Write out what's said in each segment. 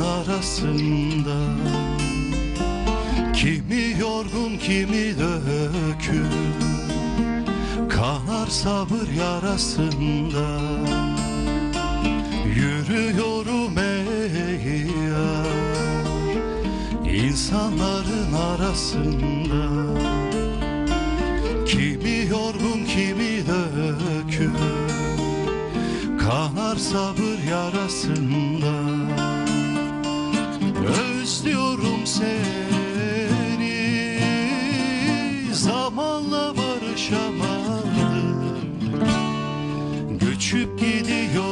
arasında Kimi yorgun kimi dökül Kanar sabır yarasında Yürüyorum ey yar. İnsanların arasında Kimi yorgun kimi dökül Kanar sabır yarasında Özlüyorum seni. Zamanla barışamadım. Göçüp gidiyor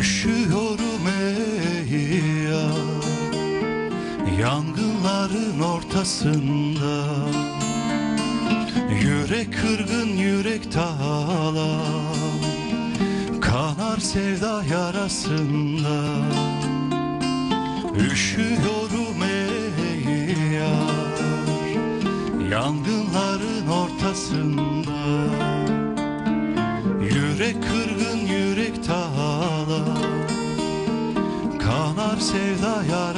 Üşüyorum ey yar Yangınların ortasında Yürek kırgın yürek tağlam Kanar sevda yarasında Üşüyorum ey yar Yangınların Kanar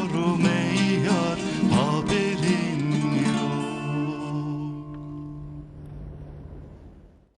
ey